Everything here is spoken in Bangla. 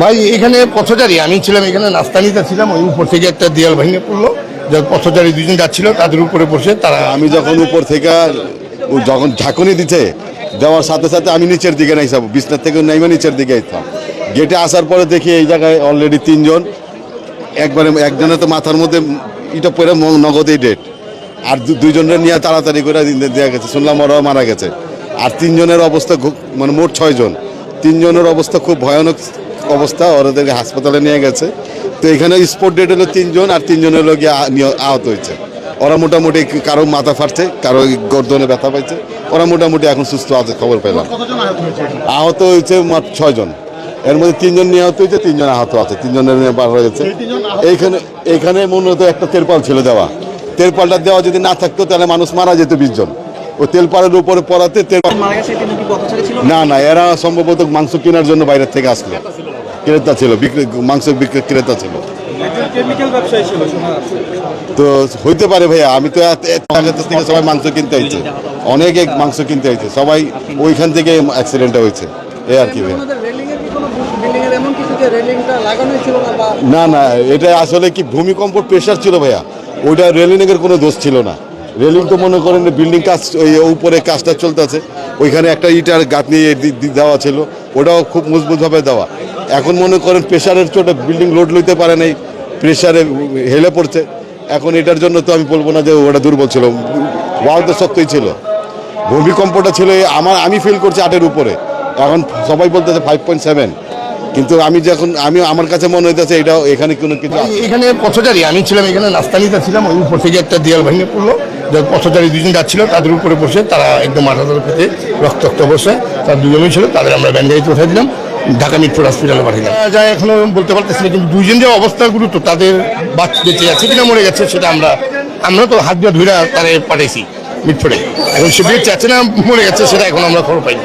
ভাই, এখানে পথচারী, আমি ছিলাম এখানে নাস্তানিতে ছিলাম, ওই উপর থেকে একটা দেয়াল ভেঙে পড়ল। পথচারী দুজন যাচ্ছিল, তাদের উপরে বসে তারা আমি যখন উপর থেকে যখন ঝাঁকুনি দিতে দেওয়ার সাথে সাথে আমি নিচের দিকে নাইছাম, বিছনার থেকে নাইমে নিচের দিকে আইতাম। গেটে আসার পরে দেখি এই জায়গায় অলরেডি তিনজন। একবারে একজনের তো মাথার মধ্যে ইটা পরে নগদেই ডেট আর দু- দুইজনের নিয়ে তাড়াতাড়ি করে দেওয়া গেছে। শুনলাম ওরাও মারা গেছে। আর তিনজনের অবস্থা মানে মোট ছয়জন। তিনজনের অবস্থা খুব ভয়ানক অবস্থা ওদেরকে হাসপাতালে নিয়ে গেছে। তো এখানে স্পট ডেট হলো তিনজন আর তিনজনের লোক আহত হয়েছে। ওরা মোটামুটি কারও মাথা ফাটছে কারও গর্দনে ব্যথা পাইছে। ওরা মোটামুটি এখন সুস্থ আছে খবর পেলাম। আহত হয়েছে? মাত্র ছয়জন। এর মধ্যে তিনজন নিহত হয়েছে তিনজন আহত আছে তিনজনের নিয়ে বার গেছে। এইখানে এইখানে মূলত একটা তেরপাল ছিল দেওয়া। তেরপালটা দেওয়া যদি না থাকতো তাহলে মানুষ মারা যেত বিশ জন। ওই তেলপালের উপরে পড়াতে ছিল? না না এরা সম্ভবত মাংস কেনার জন্য বাইরের থেকে আসলো। ক্রেতা ছিল মাংস বিক্রি, ক্রেতা ছিল। তো হইতে পারে ভাইয়া, আমি তো থেকে সবাই মাংস কিনতে হয়েছে অনেক মাংস কিনতে হয়েছে সবাই ওইখান থেকে অ্যাক্সিডেন্টটা হয়েছে এ আর কি ভাইয়া। না না, এটা আসলে কি ভূমিকম্প প্রেশার ছিল ভাইয়া? ওইটা রেলিংয়ের কোনো দোষ ছিল না। রেলিং তো মনে করেন বিল্ডিং কাজ ওই উপরে কাজটা চলতেছে। ওইখানে একটা ইটার গাঁথনি দেওয়া ছিল। ওটাও খুব মজবুতভাবে দেওয়া। এখন মনে করেন প্রেশারের চোটে বিল্ডিং লোড লইতে পারে নাই প্রেশারে হেলে পড়ছে। এখন এটার জন্য তো আমি বলব না যে ওটা দুর্বল ছিল ওয়াল তো সত্যই ছিল। ভূমিকম্পটা ছিল আমার, আমি ফিল করছি আটের উপরে। এখন সবাই বলতেছে ফাইভ পয়েন্ট সেভেন কিন্তু আমি যখন, আমি, আমার কাছে মনে হইতেছে এটা এখানে কোনো কিছু এখানে পথচারী, আমি ছিলাম এখানে নাস্তানিতে ছিলাম, ওই উপর থেকে একটা দেয়াল ভেঙে পড়ল। পথচারী দুজন যাচ্ছিল, তাদের উপরে বসে তারা একদম মাথা ধরে পেতে রক্তাক্ত বসে তার দুজনই ছিল, তাদের আমরা ব্যান্ডেজে উঠে দিলাম। ঢাকা মিটফোর হসপিটালে পাঠিয়ে দিলাম যা এখনও বলতে পারতেছি না, কিন্তু দুইজন যে অবস্থা গুরুত্ব, তাদের বাচ্চা বেঁচে আছে কিনা মরে গেছে, সেটা আমরা আমরা তো হাত দিয়ে ধুইরা তারে পাঠিয়েছি মিটফোরে এখন সে বেঁচে আছে না মরে গেছে, সেটা এখন আমরা খবর পাইনি।